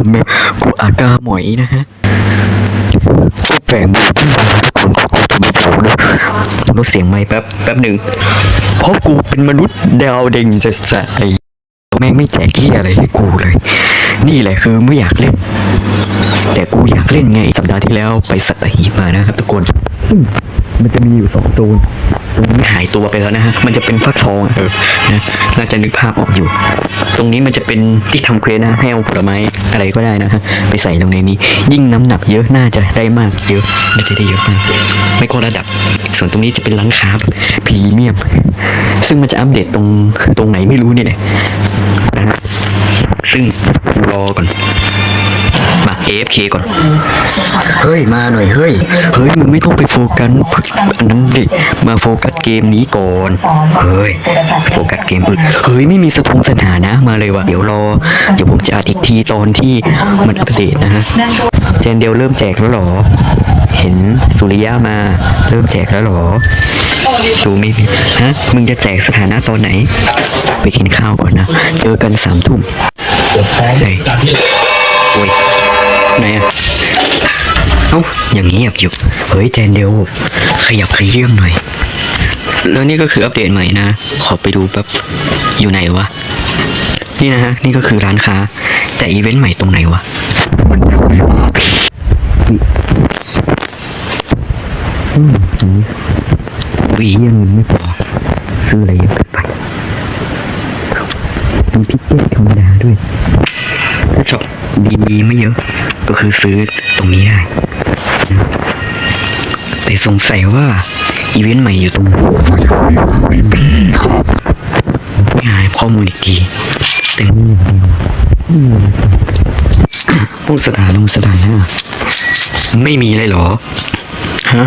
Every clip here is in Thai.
กับแมวกูอากาหมอยนะฮะกูแปลงมือทุกคนกูทำไมโผล่ด้วยลดเสียงไม่แป๊บแป๊บหนึ่งเพราะกูเป็นมนุษย์ดาวเด่งจะสะไอแม่งไม่แจกที่อะไรให้กูเลย นี่แหละคือไม่อยากเล่น แต่กูอยากเล่นไงสัปดาห์ที่แล้วไปสัตหีบมานะครับทุกคน มันจะมีอยู่สองตัวตรงนี้หายตัวไปแล้วนะฮะ มันจะเป็นฟักทองอะเออนะน่าจะนึกภาพออกอยู่ ตรงนี้มันจะเป็นที่ทำเควสนะให้เอาผลไม้อะไรก็ได้นะฮะ ไปใส่ลงในนี้ ยิ่งน้ำหนักเยอะ น่าจะได้มากเยอะ น่าจะได้เยอะมาก ไม่ก็ระดับ ส่วนตรงนี้จะเป็นร้านค้าพรีเมียม ซึ่งมันจะอัปเดตตรงตรงไหนไม่รู้เนี่ยแหละนะฮะ ซึ่งรอก่อนมา AFK ก่อน เฮ้ยมาหน่อยเฮ้ยเฮ้ยมึงไม่ต้องไปโฟกัสอันนั้นดิมาโฟกัสเกมนี้ก่อนเฮ้ยโฟกัสเกมอื่นเฮ้ยไม่มีสะทงสถานะมาเลยว่ะเดี๋ยวรอเดี๋ยวผมจะอัดอีกทีตอนที่มันอัปเดตนะฮะเจนเดียวเริ่มแจกแล้วเหรอ เห็นสุริยะมาเริ่มแจกแล้วเหรอดูไม่ผิดฮะมึงจะแจกสถานะตอนไหน ไปกินข้าวก่อนนะ เจอกันสามทุ่มเฮ้ยโอ้ย ไหนอะเอ้าอย่างเงียบอยู่เฮ้ยแจนเดียวขยับขยื่มหน่อย แล้วนี่ก็คืออัปเดตใหม่นะ ขอไปดูแป๊บอยู่ไหนวะ นี่นะฮะ นี่ก็คือร้านค้า แต่อีเวนต์ใหม่ตรงไหนวะมันยังไม่มาอืมอันนี้วียังเงินไม่พอซื้ออะไรเยอะเกินไปมีพิกเก็ตธรรมดาด้วยถ้าชอบดีๆไม่เยอะ ก็คือซื้อตรงนี้ได้แต่สงสัยว่าอีเวนต์ใหม่อยู่ตรงไหนไม่หาข้อมูลอีกทีแต่นี่อย่างเดียวไม่มีอะไรต่อพวกสถานลงสถานหน้าไม่มีเลยเหรอ ฮะ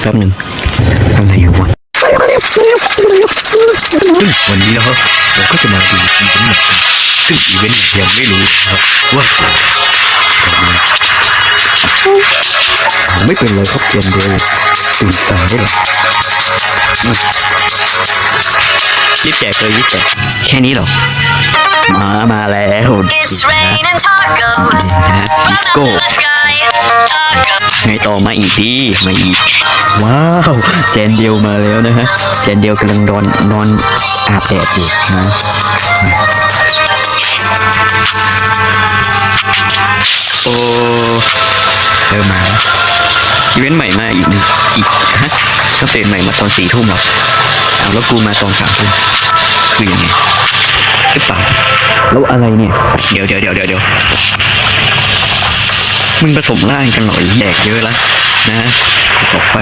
แป๊บหนึ่งอะไรอยู่วะ ซึ่งวันนี้นะครับเราก็จะมาดูอีเวนต์หนึ่งซึ่งอีเวนต์ยังไม่รู้นะครับว่าเป็นไม่เป็นไรครับเจนเดียวตื่นตาได้หรออืมรีบแจกเลยรีบแจกแค่นี้หรอ มามาแล้ว It's raining tacos นะฮะดิสโก้ in the sky. Tacos. ไงต่อมาอีกดีมาอีก ว้าวเจนเดียวมาแล้วนะฮะเจนเดียวกำลังนอนนอนอาบแดดอยู่นะโอ้เริ่มมาแล้วอีเวนต์ใหม่มาอีกหนึ่งอีกฮะก็เตนใหม่มาตอนสี่ทุ่มหรอเอาแล้วกูมาตอนสามทุ่มคือยังไงหรือเปล่า แล้วอะไรเนี่ย เดี๋ยวเดี๋ยวเดี๋ยวเดี๋ยวเดี๋ยวมึงผสมร่างกันเหรอยแยกเยอะละนะขอไฟ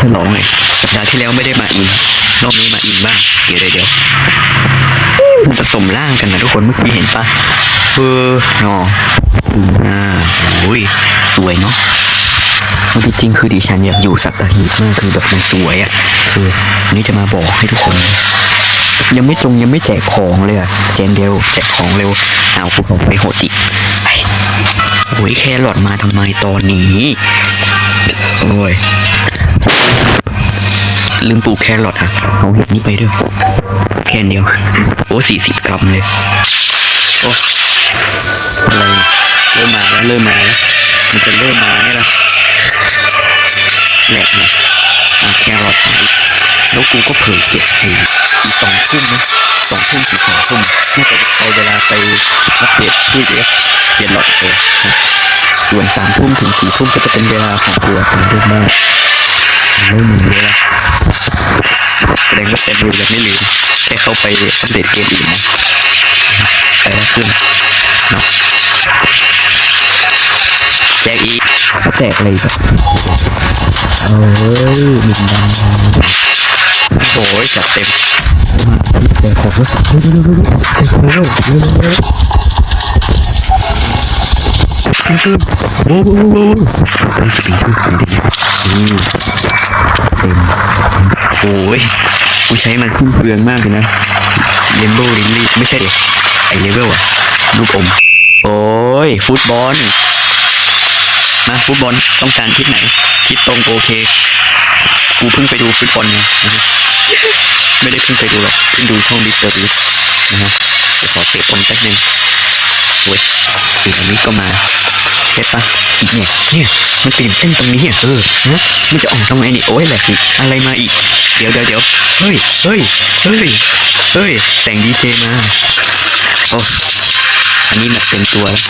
ฉลองหน่อยสัปดาห์ที่แล้วไม่ได้มาอินรอบนี้มาอินบ้างเดี๋ยวเดี๋ยวเดี๋ยวมันผสมร่างกันนะทุกคนเมื่อกี้เห็นปะเออนาะอ่าโอ้ยสวยเนาะเอาจริงๆคือดิฉันอยากอยู่สัตหีบมากคือแบบมันสวยอะ่ะคือนนี้จะมาบอกให้ทุกคน ยังไม่จงยังไม่แจกของเลยอะเจนเดียวแจกของเร็วเอาภูเขาไฟโหดอีกไปโอ้ยแครอทมาทำไมตอนนี้โอ้ยลืมปลูกแครอทอะเอาเห็ดนี้ไปด้วยแค่เดียวโอ้สี่สิบกรัมเลยโอ้อะไรเริ่มมาแล้วเริ่มมาแล้วมันจะเริ่มมาเนี่ยละแหลกเนี่ยอะแครอทหาย แล้วกูก็เผยเก็บไอ้อีสองทุ่มนะสองทุ่มสี่สองทุ่มน่าจะเอาเวลาไปอัปเดตที่เอฟเปลี่ยนหลอดเลยนะส่วนสามทุ่มถึงสี่ทุ่มก็จะเป็นเวลาของตัวของเรื่องมากไม่มีเวลาแสดงว่าแซนดิวยังไม่ลืมแค่เข้าไปอัปเดตเกมอื่นนะแต่ละขึ้นนะแจกอีกแจกอะไรกันเอ้ยบินดัง โอ้ยจัดเต็มแจกของแล้วเร็วเร็วเร็วเร็วเร็วเร็วเร็วโอ้โหสปีดนี่นี่เต็มโอ้ยกูใช้มันคุ้มเปลืองมากเลยนะเลนโบลิลลี่ไม่ใช่ดิไอเลเวลอะลูกอม โอ้ย ฟุตบอล มาฟุตบอลต้องการทิศไหน ทิศตรงโอเค กูเพิ่งไปดูฟุตบอลนะฮะไม่ได้เพิ่งไปดูหรอกเพิ่งดูช่องดิสเตอร์บิสนะฮะเดี๋ยวขอเตะบอลแป๊บนึงโอ้ยสียงนี้ก็มาใช่ปะอีกเนี่ยเนี่ยมันตื่นเต้นตรงนี้อะเออฮะมันจะออกทำไมนี่โอ้ยแหลกอีกอะไรมาอีก เดี๋ยวเดี๋ยวเดี๋ยวเฮ้ยเฮ้ยเฮ้ยเฮ้ยแสงดีเจมาโอ้อันนี้แบบเต็มตัวแล้ว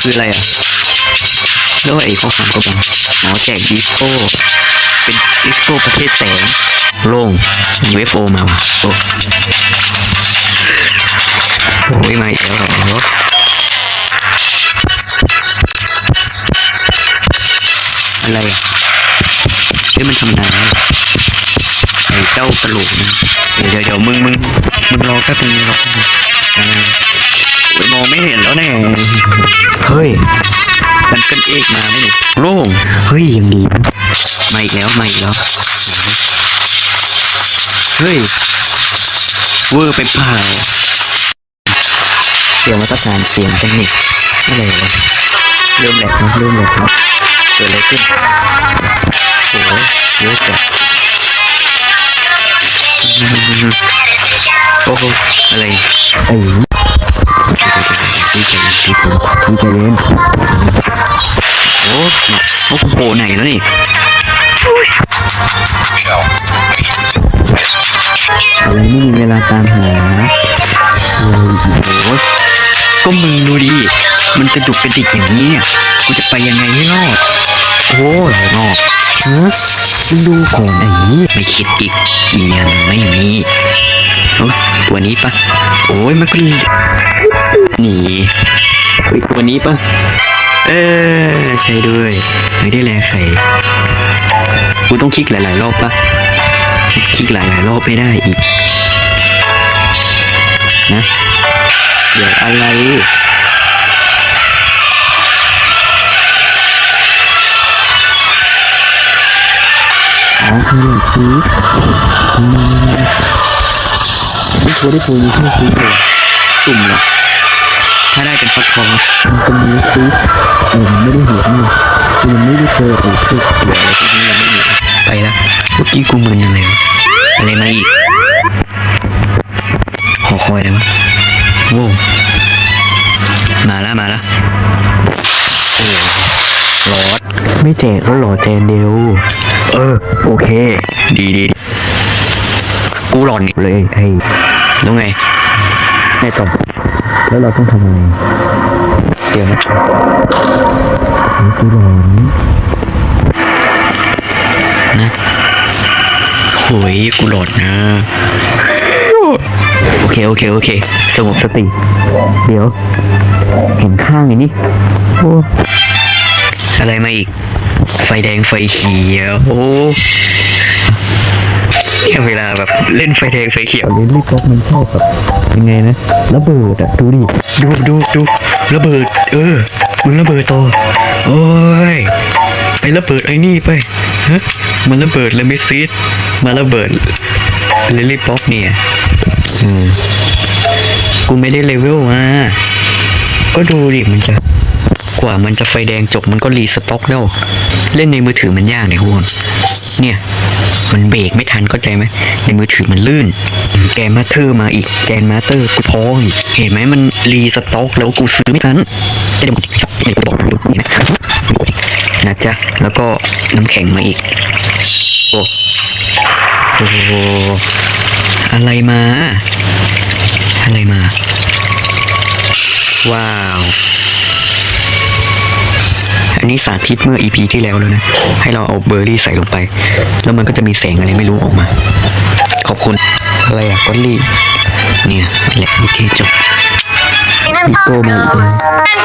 คืออะไรอะแล้วไอ้ข้อความก็บังหมอแจกดิสโก้ เป็นดิสโก้ประเภทแสงโล่งมีเวฟโอมาว่ะโอ้โอ้ยมาอีกแล้วเหรออะไรอะเฮ้ยมันทำนายไอ้เจ้ากระโหลกนะเดี๋ยวเดี๋ยวเดี๋ยวมึงมึงมึงรอแป๊บนึงรอแป๊บนึงอ่าโอ้ยมองไม่เห็นแล้วแน่เฮ้ยมันเป็นเอกมาไหมเนี่ยโล่งเฮ้ยยังดี มาอีกแล้วมาอีกแล้วเฮ้ยเวอร์ไปเปล่าเดี๋ยวมาตรการเสียงกันนี่อะไรวะเริ่มแหลกนะเริ่มแหลกนะเกิดอะไรขึ้นโอ้ยเยอะจัดโอ้โหอะไรไอ้ดีใจดีใจดีใจเล่นโอ้เนี่ยโอ้โหไหนแล้วนี่ อะไรไม่มีเวลาตามหาโอ้โหก็มึงดูดิ มันกระดุกกระดิกอย่างนี้เนี่ย กูจะไปยังไงให้รอด โอ้ยนอกฮะมึงดูก่อนไอ้นี้ไม่คิดอีกยังไม่มีโอ้ตัวนี้ปะ โอ้ยมันก็หนีเฮ้ยตัวนี้ปะ เออใช่ด้วย ไม่ได้แลใคร กูต้องคลิกหลาย ๆ รอบปะคลิกหลาย ๆ รอบไม่ได้อีก นะ เดี๋ยวอะไรอ๋อคือหลักชีสไม่ควรได้ปูยี่ห้อชีเลยสุ่มเหรอถ้าได้เป็นฟักทองมันเป็นมีชีเออไม่ได้เห็นนี่ คือมันไม่ได้เจอไอ้คือเดี๋ยวอะไรพวกนี้ยังไม่มีไปละเมื่อกี้กูมึนอะไรวะอะไรมาอีกหอคอยอะไรวะโว้วมาละมาละโอ้รอดไม่แจกก็หล่อแจนเดียวเออ โอเคดีดีดีกูหลอนเลยไอ้แล้วไงไงต่อ แล้วเราต้องทำยังไงเดี๋ยวนะกูหลอนนะโหยกูหลอนนะโอเคโอเคโอเคสงบสติ เดี๋ยว เห็นข้างไอ้นี่โอ้อะไรมาอีก ไฟแดงไฟเขียวโอ้ เนี่ยเวลาแบบเล่นไฟแดงไฟเขียวเล่นลูกกอล์ฟมันชอบแบบยังไงนะระเบิดอะดูดิดูดูดูระเบิด เออมึงระเบิดต่อโอ้ยไประเบิดไอ้นี่ไปฮะมันระเบิดเลยไม่ซีดมาระเบิดเลลี่ป๊อปเนี่ยอืมกูไม่ได้เลเวลมาก็ดูดิมันจะกว่ามันจะไฟแดงจบมันก็รีสต็อกแล้ว เล่นในมือถือมันยากเนี่ยพวกเนี่ย มันเบรกไม่ทันเข้าใจไหมในมือถือมันลื่น แกนมาเตอร์มาอีกแกนมาเตอร์กูท้องอีกเห็นไหมมันรีสต็อกแล้วกูซื้อไม่ทันจะได้หมดจะบอกนี่นะนะจ๊ะแล้วก็น้ำแข็งมาอีกโอ้โอ้โหอะไรมา อะไรมา ว้าว อันนี้สาธิตเมื่อ EP ที่แล้วแล้วนะ ให้เราเอาเบอร์รี่ใส่ลงไป แล้วมันก็จะมีแสงอะไรไม่รู้ออกมา ขอบคุณ อะไรอะก็ลี่ เนี่ยแหละโอเคจบ And tacos.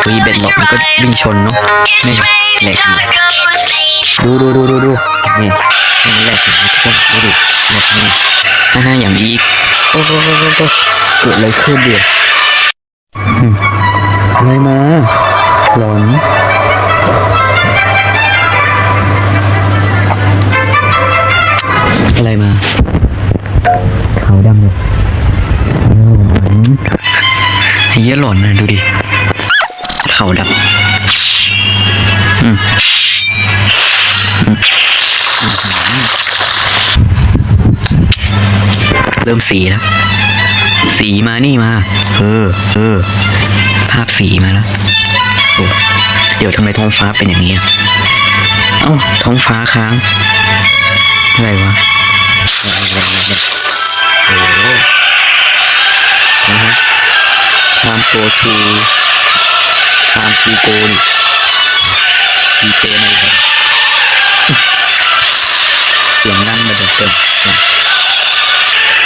วีเบ็ดหลอกมันก็วิ่งชนเนาะไม่แหลกอยู่ Tacos. ดูดูดูดูดูนี่มันแหลกทุกคนดูดิแหลกนี่ถ้าหน้าอย่างอีกโอ้โหโอ้โหโอ้เกิดอะไรขึ้นเดียวอืมอะไรมาหลอน เหี้ยหลอนนะดูดิขาวดำอืมเริ่มสีแล้ว สีมานี่มา เออ เออ ภาพสีมาแล้วโอ้เดี๋ยวทำไมท้องฟ้าเป็นอย่างนี้อะเอ้าท้องฟ้าค้าง อะไรวะ ตามตัวทูตามทีโกนทีเจมาเลยเสียงดังมาเดิมเติม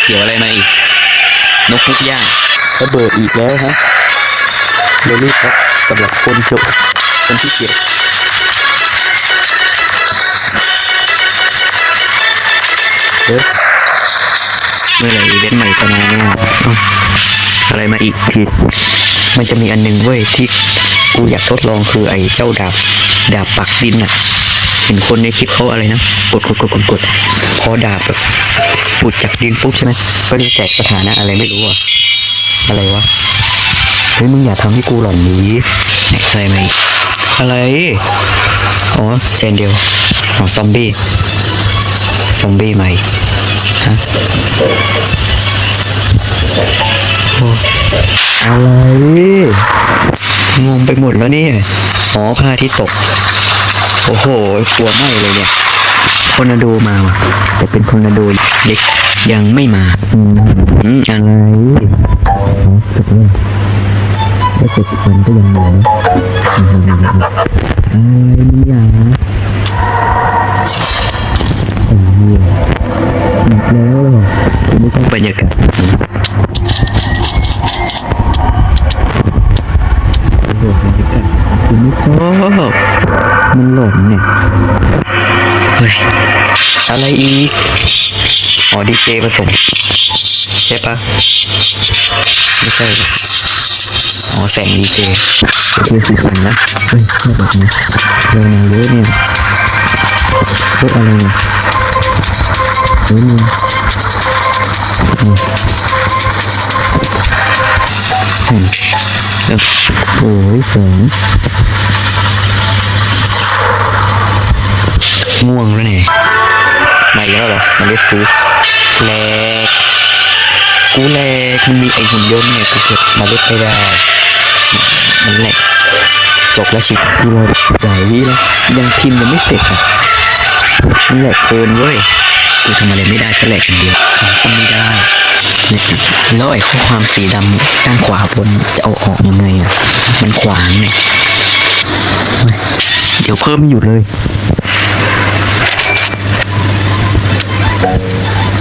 เกี่ยวอะไรมาอีก นกพุกย่างระเบิดอีกแล้วฮะเรลี่ครับสำหรับคนจบคนที่เกียจเอ๊ะเมื่อไหร่อีเวนต์ใหม่จะมาเนี่ยเอ้าอะไรมาอีกผิด มันจะมีอันหนึงเว้ยที่กูอยากทดลองคือไอ้เจ้าดาบดาบปักดินอะเห็นคนในคลิปเขาอะไรนะกดกดกดกดกดพอดาบแบบปุดจากดินปุ๊บใช่ไหมก็จะแจกสถานะอะไรไม่รู้อะอะไรวะเฮ้ยมึงอย่าทำให้กูหล่อนหนี้อะไรไหมอะไรอ๋อเจนเดียวอ๋อซอมบี้ซอมบี้ใหม่ฮะโอะไรงงไปหมดแล้วเนี่ยอ๋อพระอาทิตย์ตก โอ้โหกลัวไหมเลยเนี่ยทอนาโดมาว่ะแต่เป็นทอนาโดเด็กยังไม่มาอืมอืมอะไรอ๋อจบแล้วแล้วเจ็ดวันก็ยังเหลืออะไรมึงอย่าโอ้ยหมดแล้วเหรอไม่ต้องบรรยากาศโอ้โหบรรย คุณไม่ชอบมันหลอนเนี่ยเฮ้ยอะไรอีกอ๋อดีเจผสมใช่ปะไม่ใช่อ๋อแสงดีเจดีเจสีสันนะเฮ้ยชอบแบบนี้เร็วหน่อยเยอะเนี่ยรถอะไรเนี่ยเฮ้ยมึงนี่เห็นเออ โอ้ยแสงง่วงแล้วเนี่ยมาอีกแล้วเหรอมาเรียกฟูแลกกูแลกมันมีไอหุ่นยนต์เนี่ยกูเก็บมาเล่นไม่ได้มันแหลกจบแล้วชิกูรอหลายวิแล้วยังพิมพ์ยังไม่เสร็จอะมันแหลกเกินเว้ยกูทำอะไรไม่ได้ก็แหลกอย่างเดียวทำซ้ำไม่ได้ เนี่ยแล้วไอ้ข้อความสีดำด้านขวาบนจะเอาออกยังไงอะมันขวางเนี่ยเฮ้ยเดี๋ยวเพิ่มไม่หยุดเลย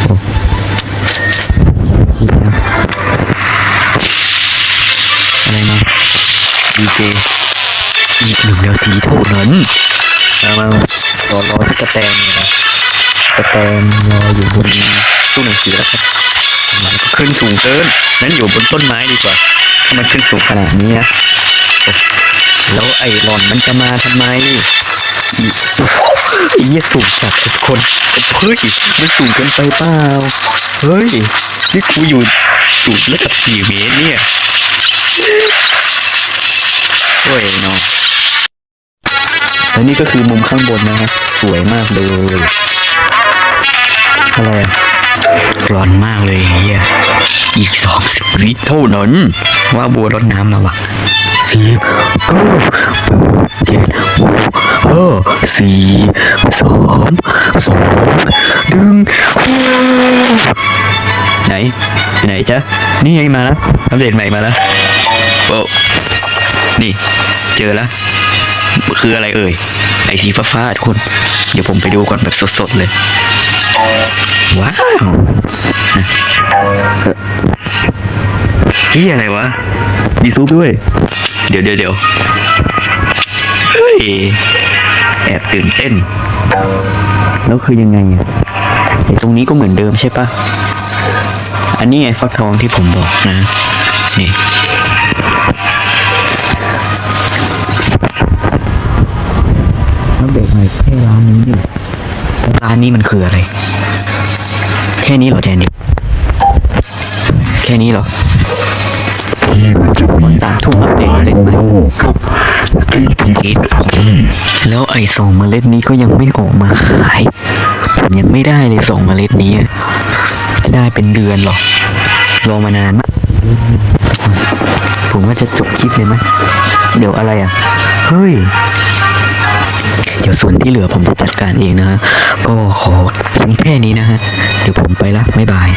โอ้อีกแล้วอะไรมาดีเจอีกหนึ่งนาทีเท่านั้นมามารอรอที่กระแตนเนี่ยนะกระแตนรออยู่บนตู้หนังสือแล้วครับ มันก็ขึ้นสูงเกิน นั้นอยู่บนต้นไม้ดีกว่า ถ้ามันขึ้นสูงขนาดนี้นะแล้วไอ้หลอนมันจะมาทำไมอีไอ้เหี้ยสูงจัดทุกคนเฮ้ยมันสูงเกินไปเปล่า เฮ้ย นี่กูอยู่สูงระดับสี่เมตรเนี่ยโอ้ยเนาะแล้วนี่ก็คือมุมข้างบนนะฮะสวยมากเลยอะไร ร้อนมากเลยเฮียอีกสองสิบวิเท่านั้น ว่าบัวรดน้ำแล้วะสี่เก้าเจ็ดหกห้าสี่สามสองหนึ่งไหนไปไหนจ๊ะ นี่ไงมาแล้วอัปเดตใหม่มาแล้วโอ้นี่ เจอแล้วคืออะไรเอ่ย ไอสีฟ้าๆทุกคน เดี๋ยวผมไปดูก่อนแบบสดๆเลย ว้าวนี่อะไรวะ มีซุปด้วย เดี๋ยวเดี๋ยวเดี๋ยวเฮ้ย แอบตื่นเต้น แล้วคือยังไงอะตรงนี้ก็เหมือนเดิมใช่ปะ อันนี้ไงฟักทองที่ผมบอกนะ นี่แล้วเบรกใหม่แค่ร้านนี้ดิร้านนี้มันคืออะไร ค่นี้เหรอแทนนี่แค่นี้เหรอที่มันจะมีสามทุ่มอัปเดตเล่นไหมโอ้กับไอ้ที่คิดที่แล้วไอ้สองเมล็ดนี้ก็ยังไม่ออกมาขายผมยังไม่ได้เลยสองเมล็ดนี้อะได้เป็นเดือนหรอกรอมานานมากผมว่าจะจบคลิปเลยไหมเดี๋ยวอะไรอะ เฮ้ย เดี๋ยวส่วนที่เหลือผมจะจัดการเองนะฮะก็ขอเพียงแค่นี้นะฮะเดี๋ยวผมไปละบ๊ายบาย